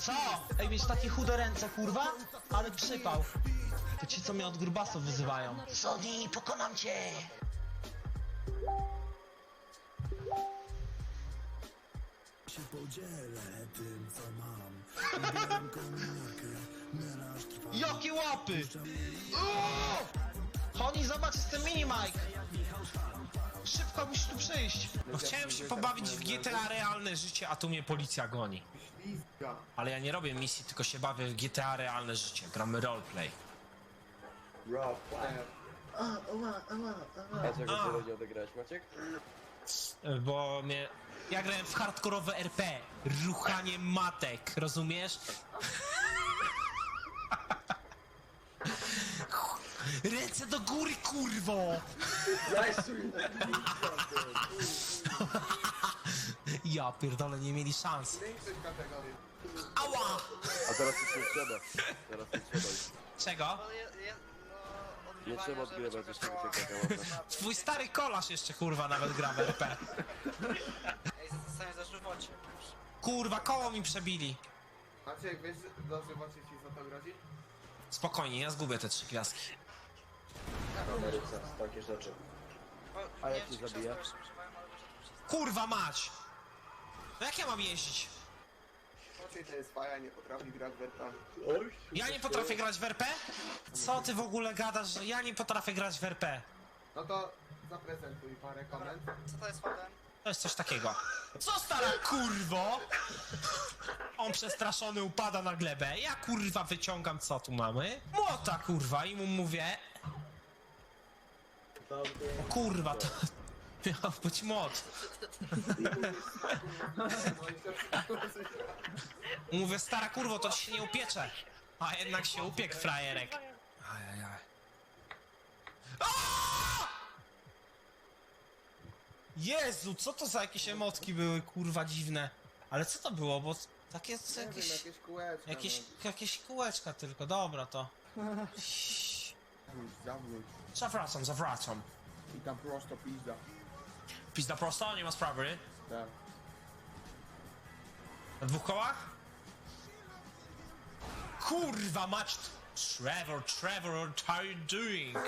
Co? Ej, mieć takie chude ręce, kurwa? Ale przypał. To ci, co mnie od grubasów wyzywają. Sony, pokonam cię! się podzielę tym, co mam. Ubieram komórkę, melanż trwa. Jakie łapy! Honi, zobacz tym mini Mike! Szybko musisz tu przyjść. No chciałem się pobawić w GTA realne życie, a tu mnie policja goni. Ale ja nie robię misji, tylko się bawię w GTA realne życie. Gramy roleplay. Dlaczego ty ludzi odegrałeś, Maciek? Bo mnie... Ja grałem w hardkorowe RP. Ruchanie matek, rozumiesz? Ręce do góry, kurwo! Ja pierdolę, nie mieli szans. Ała! A teraz już nie trzeba. Teraz nie trzeba już. Czego? Nie trzeba odgrywać jeszcze tego kaka Twój stary kolarz jeszcze kurwa nawet gra w RP. Ej, zostanie za żywocie. Kurwa, koło mi przebili. Maciek, wiesz, dobrze Maciek ci za to grozi? Spokojnie, ja zgubię te trzy gwiazdki. Ameryce, takie rzeczy. A jak ci zabija? Kurwa mać! No jak ja mam jeździć? Maciek to jest faja, nie potrafi grać w RP. Ja nie potrafię grać w RP? Co ty w ogóle gadasz, że ja nie potrafię grać w RP? No to zaprezentuj parę komend. Co to jest faden? To jest coś takiego. Co stara kurwo? On przestraszony upada na glebę. Ja kurwa wyciągam co tu mamy? Młota kurwa i mu mówię. O kurwa to miał być młot. Mówię stara kurwo to ci się nie upiecze. A jednak się upiekł frajerek. Ajajaj. Aaaa! Jezu, co to za jakieś emotki były, kurwa, dziwne. Ale co to było, bo takie co, Nie wiem, jakieś, jakieś kółeczka. jakieś, jakieś kółeczka tylko, dobra to. Zawróć. Zawracam, zawracam. I tam prosto pizda. Pizda prosto, nie ma sprawy. Tak. Na dwóch kołach? Kurwa mać! Trevor, Trevor, what are you doing?